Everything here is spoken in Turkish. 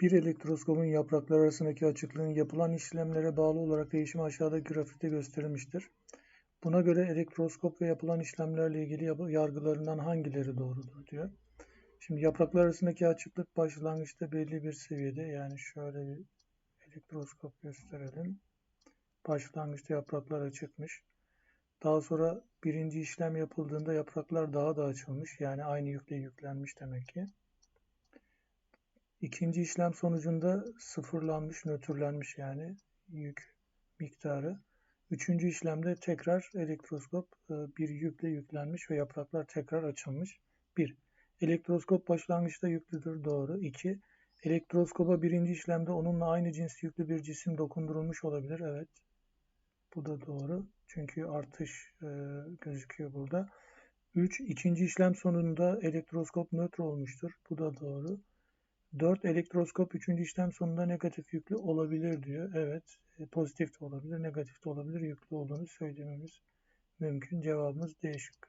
Bir elektroskopun yapraklar arasındaki açıklığın yapılan işlemlere bağlı olarak değişimi aşağıdaki grafikte gösterilmiştir. Buna göre elektroskop ve yapılan işlemlerle ilgili yargılarından hangileri doğrudur diyor. Şimdi yapraklar arasındaki açıklık başlangıçta belli bir seviyede yani şöyle bir elektroskop gösterelim. Başlangıçta yapraklar açıkmış. Daha sonra birinci işlem yapıldığında yapraklar daha da açılmış. Yani aynı yükle yüklenmiş demek ki. İkinci işlem sonucunda sıfırlanmış, nötrlenmiş yani yük miktarı. Üçüncü işlemde tekrar elektroskop e, bir yükle yüklenmiş ve yapraklar tekrar açılmış. 1. Elektroskop başlangıçta yüklüdür. Doğru. 2. Elektroskopa birinci işlemde onunla aynı cins yüklü bir cisim dokundurulmuş olabilir. Evet. Bu da doğru. Çünkü artış e, gözüküyor burada. 3. İkinci işlem sonunda elektroskop nötr olmuştur. Bu da doğru. 4. Elektroskop 3. işlem sonunda negatif yüklü olabilir diyor. Evet. e, Pozitif de olabilir, negatif de olabilir. Yüklü olduğunu söylememiz mümkün. Cevabımız D şıkkı.